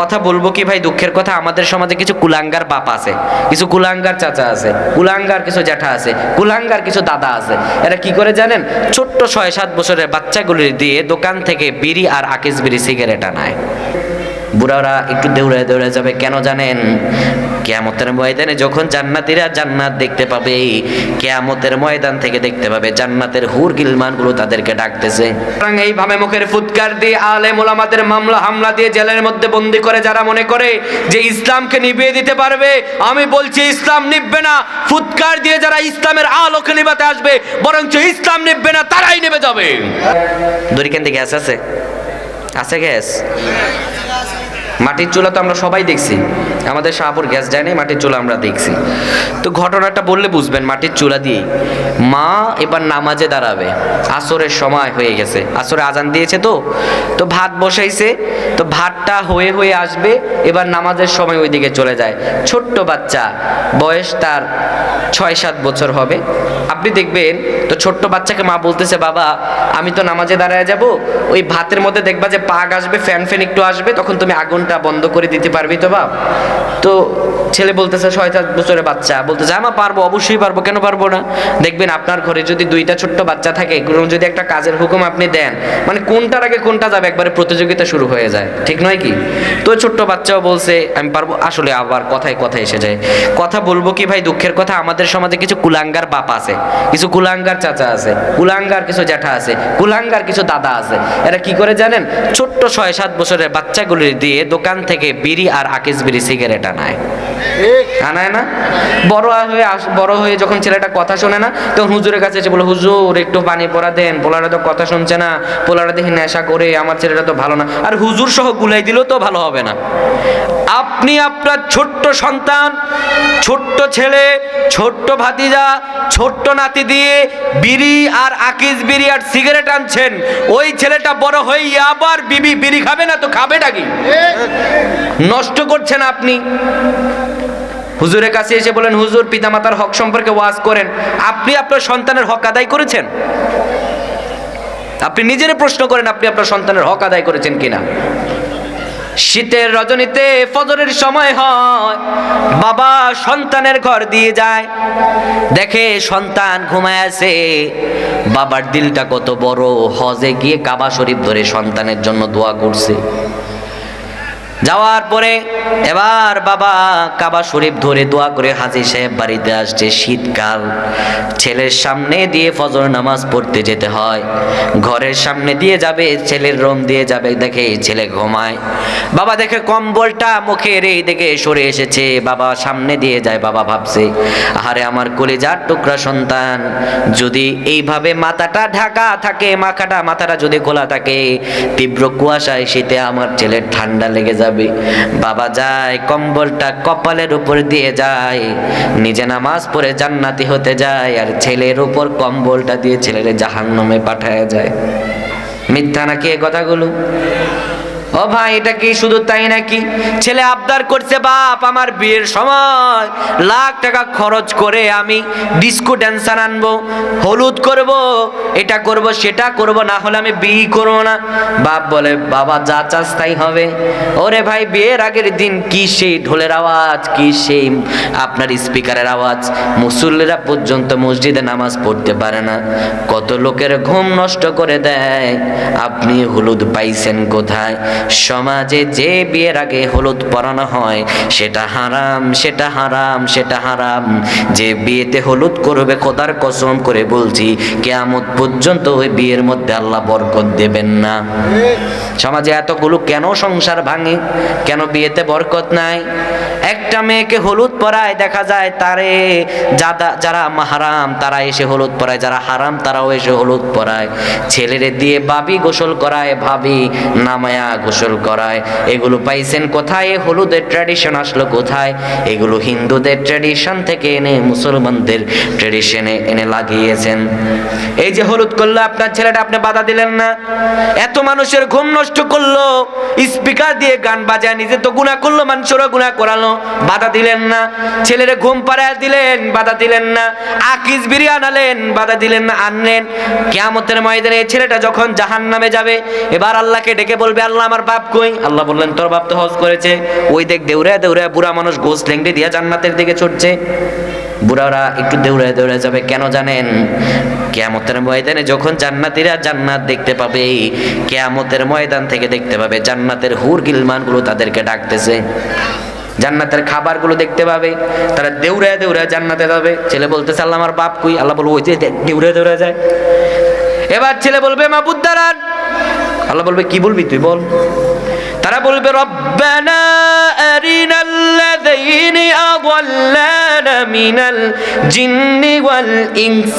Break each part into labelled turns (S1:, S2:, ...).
S1: কথা বলব কি ভাই? দুঃখের কথা, আমাদের সমাজে কিছু কুলাঙ্গার বাপ আছে, কিছু কুলাঙ্গার চাচা আছে, কুলাঙ্গার কিছু জ্যাঠা আছে, কুলাঙ্গার কিছু দাদা আছে। এরা কি করে জানেন? ছোট্ট ছয় সাত বছরের বাচ্চাগুলি দিয়ে দোকান থেকে বিড়ি আর আকিস বিড়ি সিগারেট আনায়। বুড়ারা একটু দৌড়ে দৌড়ে যাবে, কেন জানেন? কেয়ামতের ময়দানে যখন জান্নাতীরা জান্নাত দেখতে পাবে, কেয়ামতের ময়দান থেকে দেখতে পাবে জান্নাতের হুর গিলমানগুলো তাদেরকে ডাকতেছে। এইভাবে মুখের ফুৎকার দিয়ে আলে মোলামাদের মামলা হামলা দিয়ে জেলের মধ্যে বন্দি করে যারা মনে করে যে ইসলামকে নিভিয়ে দিতে পারবে, আমি বলছি ইসলাম নিববে না। ফুৎকার দিয়ে যারা ইসলামের আলোকে নিভাতে আসবে, বরঞ্চ ইসলাম নিববে না, তারাই নেবে যাবে। দড়িকেন থেকে গ্যাস আছে? আছে গ্যাস? মাটির চুলা তো আমরা সবাই দেখছি। আমাদের শাহপুর গ্যাস যায়নি মাটির চুলা আমরা দেখছি। তো ঘটনাটা বললে বুঝবেন, মাটির চুলা দিয়ে মা এবার নামাজে দাঁড়াবে। আসরের সময় হয়ে গেছে। আসরে আজান দিয়েছে তো। তো ভাত বসাইছে। তো ভাতটা হয়ে হয়ে আসবে, এবার নামাজের সময় ওইদিকে চলে যায়। ছোট্ট বাচ্চা, বয়স তার ছয় সাত বছর হবে। আপনি দেখবেন, তো ছোট্ট বাচ্চাকে মা বলতেছে, বাবা, আমি তো নামাজে দাঁড়ায় যাব। ওই ভাতের মধ্যে দেখবা যে পাক আসবে, ফ্যান ফ্যান একটু আসবে, তখন তুমি আগুনটা বন্ধ করে দিতে পারবি তো বাপ? তো ছেলে বলতেছে ছয় সাত বছরের বাচ্চা। বলতেছে, আমা, পারব, অবশ্যই পারব, কেন পারব না? দেখবেন আপনার ঘরে যদি দুইটা ছোট্ট বাচ্চা থাকে যদি একটা কাজের হুকুম আপনি দেন মানে কোনটার আগে কোনটা যাবে একবারে প্রতিযোগিতা শুরু হয়ে যায়, ঠিক নয় কি? তো ছোট্ট বাচ্চাও বলছে, আমি পারব। আসলে আবার কথায় কথায় এসে যায়। কথা বলব কি ভাই? দুঃখের কথা, আমাদের সমাজে কিছু কুলাঙ্গার বাপ আছে, কিছু কুলাঙ্গার চাচা আছে, কুলাঙ্গার কিছু জ্যাঠা আছে, কুলাঙ্গার কিছু দাদা আছে। এরা কি করে জানেন? ছোট্ট ছয় সাত বছরের বাচ্চাগুলি দিয়ে দোকান থেকে বিড়ি আর আকিস বিড়ি সিগারেট আনায় আনায় না? বড় হয়ে বড় হয়ে যখন ছেলেটা কথা শোনে না তখন হুজুরের কাছে এসে বলে হুজুর একটু পানি পড়া দেন পোলারা তো কথা শুনছে না পোলারা দেখি নেশা করে আমার ছেলেটা তো ভালো না। আর হুজুর সহ গুলাই দিলেও তো ভালো হবে না। আপনি আপনার ছোট্ট সন্তান ছোট্ট ছেলে ছোট্ট ভাতিজা ছোট্ট নাতি দিয়ে বিড়ি আর আকিস বিড়ি আর সিগারেট আনছেন ওই ছেলেটা বড় হয়ে আবার বিবি বিড়ি খাবে না তো খাবেটা কি? নষ্ট করছেন আপনি। হুজুরের কাছে এসে বলেন, হুজুর, পিতামাতার হক সম্পর্কে ওয়াজ করেন। আপনি আপনার সন্তানের হক আদায় করেছেন? আপনি নিজের প্রশ্ন করেন, আপনি আপনার সন্তানের হক আদায় করেছেন কিনা? শীতের রজনীতে ফজরের সময় হয়, বাবা সন্তানের ঘর দিয়ে যায়। দেখে সন্তান ঘুমায় আছে, বাবার দিলটা কত বড়। হজে গিয়ে কাবা শরীফ ধরে সন্তানের জন্য দোয়া করছে। যাওয়ার পরে এবার বাবা কাবা শরীফ ধরে দোয়া করে হাজি সাহেব বাড়িতে আসছে। শীতকাল, ছেলের সামনে দিয়ে ফজর নামাজ পড়তে যেতে হয়। ঘরের সামনে দিয়ে যাবে, ছেলের রুম দিয়ে যাবে, দেখে ছেলে ঘুমায়। বাবা দেখে কম্বলটা মুখের এই দেখে সরে এসেছে। বাবা সামনে দিয়ে যায়, বাবা ভাবছে, আহারে, আমার কলিজার টুকরা সন্তান। যদি এইভাবে মাথাটা ঢাকা থাকে মাথাটা মাথাটা যদি খোলা থাকে, তীব্র কুয়াশায় শীতে আমার ছেলের ঠান্ডা লেগে যাবে। বাবা যায়, কম্বলটা কপালের উপর দিয়ে যায়। নিজে নামাজ পড়ে জান্নাতি হতে যায়, আর ছেলের উপর কম্বলটা দিয়ে ছেলের জাহান্নামে পাঠায় যায়। মিথ্যা নাকি এ কথাগুলো? ও ভাই, এটা কি শুধু তাই নাকি? ছেলে আবদার করছে, বাপ, আমার বিয়ের সময়। লাখ টাকা খরচ করে আমি ডিস্কো ড্যান্সার আনব, হলুদ করব, এটা করব, সেটা করব, না হলে আমি বিয়ে করব না। বাপ বলে, বাবা, যা চাস তাই হবে। ওরে ভাই, বিয়ের আগের দিন কি সেই ঢোলের আওয়াজ, কি সেই আপনার স্পিকারের আওয়াজ? মুসল্লিরা পর্যন্ত মসজিদে নামাজ পড়তে পারে না। কত লোকের ঘুম নষ্ট করে দেয়। আপনি হলুদ পাইছেন কোথায়? সমাজে যে বিয়ের আগে হলুদ পরানো হয়, সেটা হারাম সেটা হারাম সেটা হারাম। যে বিয়েতে হলুদ করবে, খোদার কসম করে বলছি, কেয়ামত পর্যন্ত ওই বিয়ের মধ্যে আল্লাহ বরকত দেবেন না। সমাজে এতগুলো কেন সংসার ভাঙে? কেন বিয়েতে বরকত নাই? একটা মেয়েকে হলুদ পরায় দেখা যায়, তারে যাদা, যারা হারাম, তারা এসে হলুদ পরায়, যারা হারাম, তারাও এসে হলুদ পরায়। ছেলেরে দিয়ে বাবি গোসল করায়, ভাবি নামায়া গোসল করায়। এগুলো পাইছেন কোথায়? হলুদের ট্র্যাডিশন আসলো কোথায়? এগুলো হিন্দুদের ট্র্যাডিশন থেকে এনে মুসলমানদের ট্র্যাডিশনে এনে লাগিয়েছেন। এই যে হলুদ করল, আপনার ছেলেটা আপনি বাধা দিলেন না? এত মানুষের ঘুম নষ্ট করল স্পিকার দিয়ে গান বাজায়, নিজে তো গুণা করল, মানুষেরও গুণা করালো। বাধা দিলেন না। ছেলেরে ঘুম পাড়ায় দিলেন, বাধা দিলেন না। আকিস বিরি আনালেন বাধা দিলেন না আনলেন কেয়ামতের ময়দানে ছেলেটা যখন জাহান নামে যাবে, এবার আল্লাহকে ডেকে বলবে, আল্লাহ আমার আমার বাপ কই? আল্লাহ বললেন তোর বাপ তো হজ করেছে। ওই দেখ দেউরা দেউরা বুড়া মানুষ গোস লেংড়ে দিয়া জান্নাতের দিকে ছুটছে। বুড়ারা একটু দৌড়ায় দৌড়ায় যাবে কেন জানেন? কেয়ামতের ময়দানে যখন জান্নাতীরা জান্নাত দেখতে পাবে কেয়ামতের ময়দান থেকে দেখতে পাবে জান্নাতের হুর গিলমানগুলো তাদেরকে ডাকতেছে। জান্নাতের খাবারগুলো দেখতে পাবে তারা দেউড়ায় দেউড়ায় জান্নাতে যাবে। ছেলে বলতেছে আল্লাহ আমার বাপ কই? আল্লাহ বলব ওই যে দেখ, দেউড়ায় দেউড়ায় যায়। এবার ছেলে বলবে মা বুদ্ধারান আল্লাহ বলবে কি বলবি তুই বল? তারা বলবে রব্বানা আরিনাল্লাযীনি ওয়াল ইনস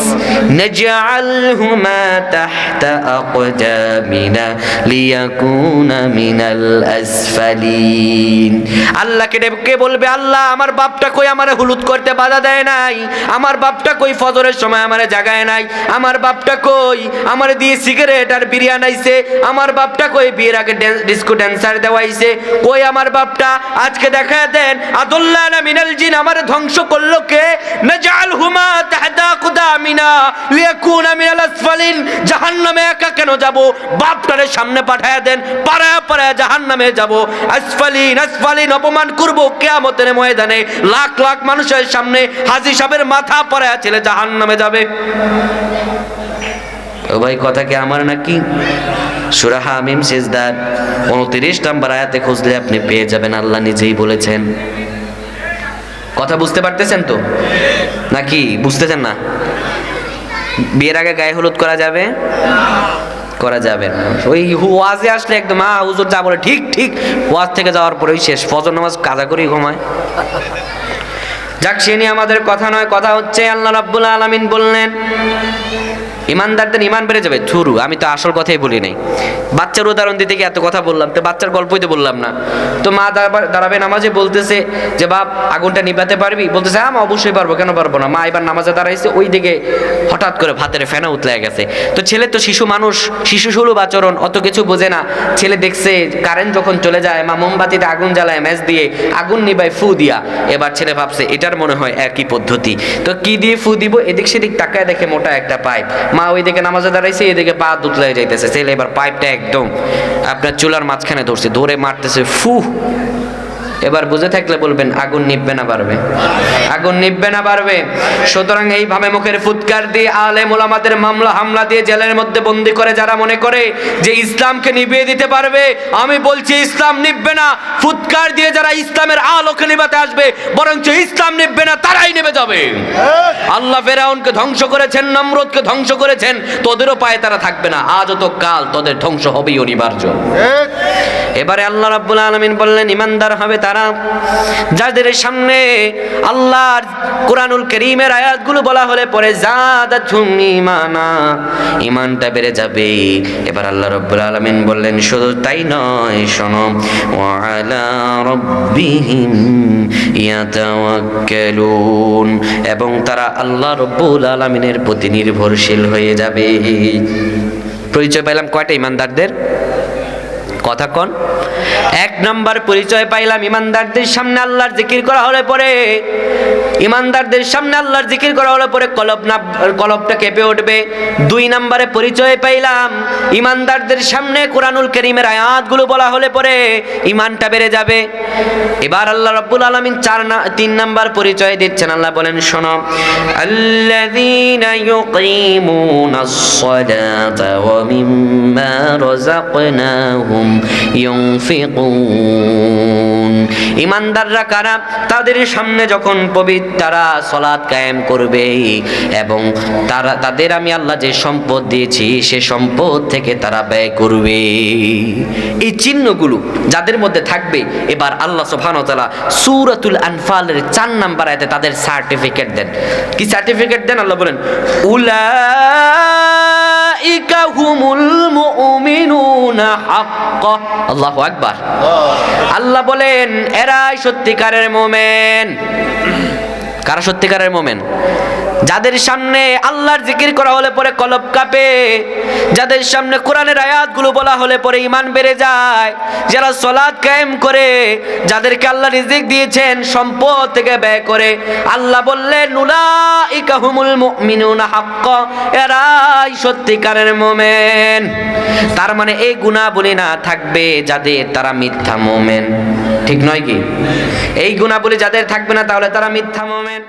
S1: নাজআলহুমা তাহতা আকদামিনা লিয়াকুনা মিনাল আসফালিন আল্লাহকে ডেকে বলবে, আল্লাহ, আমার বাপটা কই আমারে হুলুদ করতে বাধা দেয় নাই? আমার বাপটা কই ফজরের সময় আমারে জাগায় নাই? আমার বাপটা কই আমারে দিয়ে সিগারেট আর বিরিয়ানি আইছে আমার বাপটা কই বিয়ের আগে ডিস্কো ড্যান্সার দেওয়াইছে? কই আমার বাপটা? আজকে দেখা দেন আদুল্লাহ না মিনাল জিন, আমারে ধ্বংস করল কে? নাজাল হুমা তাহদা কুদামিনা মিনাল আসফালিন, জাহান্নামে একা কেন যাব? বাপটারে সামনে দেন, পাড়ায় পাড়ায় জাহান্নামে যাব। আসফালিন আসফালিন, অপমান করব কিয়ামতের ময়দানে। লাখ লাখ মানুষের সামনে হাজি সাহেবের মাথা পড়ায় ছেলে জাহান্নামে যাবে। ভাই, কথা কি আমার নাকি? সুরাহা আমিম সেজদার উনত্রিশ নাম্বার আয়াতে খুঁজলে আপনি পেয়ে যাবেন, আল্লাহ নিজেই বলেছেন। কথা বুঝতে পারতেছেন তো? নাকি বুঝতেছেন না? বিয়ের আগে গায়ে হলুদ করা যাবে? করা যাবে না। ওই ওয়াজে আসলে একদম মা হুজুর যা বলে, ঠিক ঠিক, ওয়াজ থেকে যাওয়ার পরেই শেষ। ফজর নামাজ কাজা করেই ঘুমায়। যাক, সে নিয়ে আমাদের কথা নয়, কথা হচ্ছে, আল্লাহ রাব্বুল আলামিন বললেন ইমানদারদের ইমান বেড়ে যাবে। থুরু আমি তো আসল কথাই বলি নাই। বাচ্চার উদাহরণ দিতে গিয়ে এত কথা বললাম, তো বাচ্চার গল্পই তো বললাম না। তো মা দাঁড়াবে নামাজে, বলতেছে যে, বাপ, আগুনটা নিভাতে পারবি? বলতেছে হ্যাঁ অবশ্যই পারব, কেন পারব না? মা এবার নামাজে দাঁড়াইছে ওই দিকে হঠাৎ করে ভাতের ফেনা উতলে গেছে। তো ছেলে তো শিশু মানুষ, শিশু সুলভ আচরণ, অত কিছু বোঝে না। ছেলে দেখছে কারেন্ট যখন চলে যায়, মা মোমবাতিতে আগুন জ্বালায়, ম্যাচ দিয়ে আগুন নিবায়, ফু দিয়া। এবার ছেলে ভাবছে, এটার মনে হয় একই পদ্ধতি। তো কি দিয়ে ফু দিব? এদিক সেদিক তাকায় দেখে মোটা একটা পাইপ। মা ওইদিকে নামাজে দাঁড়াইছে এদিকে পা দুতলায় যাইতেছে। ছেলে এবার পাইপটা একদম আপনার চুলার মাঝখানে ধরছে, ধরে মারতেছে ফু এবার বুঝে থাকলে বলবেন আগুন নিববে না পারবে আগুন নিববে না পারবে সুতরাং এইভাবে মুখের ফুৎকার দিয়ে আলে মোলামাদের মামলা হামলা দিয়ে জেলের মধ্যে বন্দি করে যারা মনে করে যে ইসলামকে নিভিয়ে দিতে পারবে আমি বলছি ইসলাম নিববে না। ফুৎকার দিয়ে যারা ইসলামের আলোকে নিভাতে আসবে বরঞ্চ ইসলাম নিববে না তারাই নেমে যাবে। আল্লাহ ফেরাউনকে ধ্বংস করেছেন নমরুদকে ধ্বংস করেছেন তোদেরও পায়ে তারা থাকবে না। আজও তো কাল তোদের ধ্বংস হবেই অনিবার্য। এবারে আল্লাহ রাব্বুল আলামিন বললেন ইমানদার হবে তারা যাদের সামনে আল্লাহর কোরআনুল করিমের আয়াতগুলো বলা হলে পরে ইমানটা বেড়ে যাবে। এবার আল্লাহ রাব্বুল আলামিন বললেন, শুধু তাই নয়, শোনো, ওয়া আলা রাব্বিহিম ইয়াতাওয়াক্কালুন। এবং তারা আল্লাহ রাব্বুল আলামিনের প্রতি নির্ভরশীল হয়ে যাবে। পরিচয় পাইলাম কয়টা ইমানদারদের? কথা কন। এক নাম্বার পরিচয় পাইলাম ইমানদারদের সামনে আল্লাহর জিকির করা হলে পরে। ইমানদারদের সামনে আল্লাহর জিকির করা হলে পরে কলব না কলবটা কেঁপে উঠবে। দুই নাম্বারে পরিচয় পাইলাম ইমানদারদের সামনে কোরআনুল করিমের আয়াতগুলো বলা হলে পরে ইমানটা বেড়ে যাবে। এবার আল্লাহ রাব্বুল আলামিন চার না তিন নাম্বার পরিচয় দিচ্ছেন। আল্লাহ বলেন, শোনো। ইউকিমুনাস সালাতা ওয়া মিম্মা রাযাকনাহুম ইউনফিকুন। ইমানদাররা কারা? তাদের সামনে যখন পবিত্র তারা সলাৎ কায়েম করবে এবং তারা তাদের আমি আল্লাহ যে সম্পদ দিয়েছি, সে সম্পদ থেকে তারা ব্যয় করবে। এই চিহ্নগুলো যাদের মধ্যে থাকবে, এবার আল্লাহ ওয়া তাআলা আনফালের চার নাম্বার আয়তে তাদের সার্টিফিকেট দেন। কি সার্টিফিকেট দেন? আল্লাহ বলেন উলাইকা হুমুল মুমিনুনা হাক্কা আল্লাহু আকবার আল্লাহ বলেন এরাই সত্যিকারের মোমেন। কারা সত্যিকারের মোমেন? যাদের সামনে আল্লাহর জিকির করা হলে পরে কলব কাঁপে, যাদের সামনে কোরআনের আয়াতগুলো বলা হলে পরে ইমান বেড়ে যায়, যারা সলাদ কায়েম করে, যাদেরকে আল্লাহ রিজিক দিয়েছেন, সম্পদ থেকে ব্যয় করে, আল্লাহ বললেন এরাই সত্যিকারের মোমেন। তার মানে এই গুণাবলী না থাকবে যাদের তারা মিথ্যা মোমেন। ঠিক নয় কি? এই গুণাবলী যাদের থাকবে না তাহলে তারা মিথ্যা মোমেন।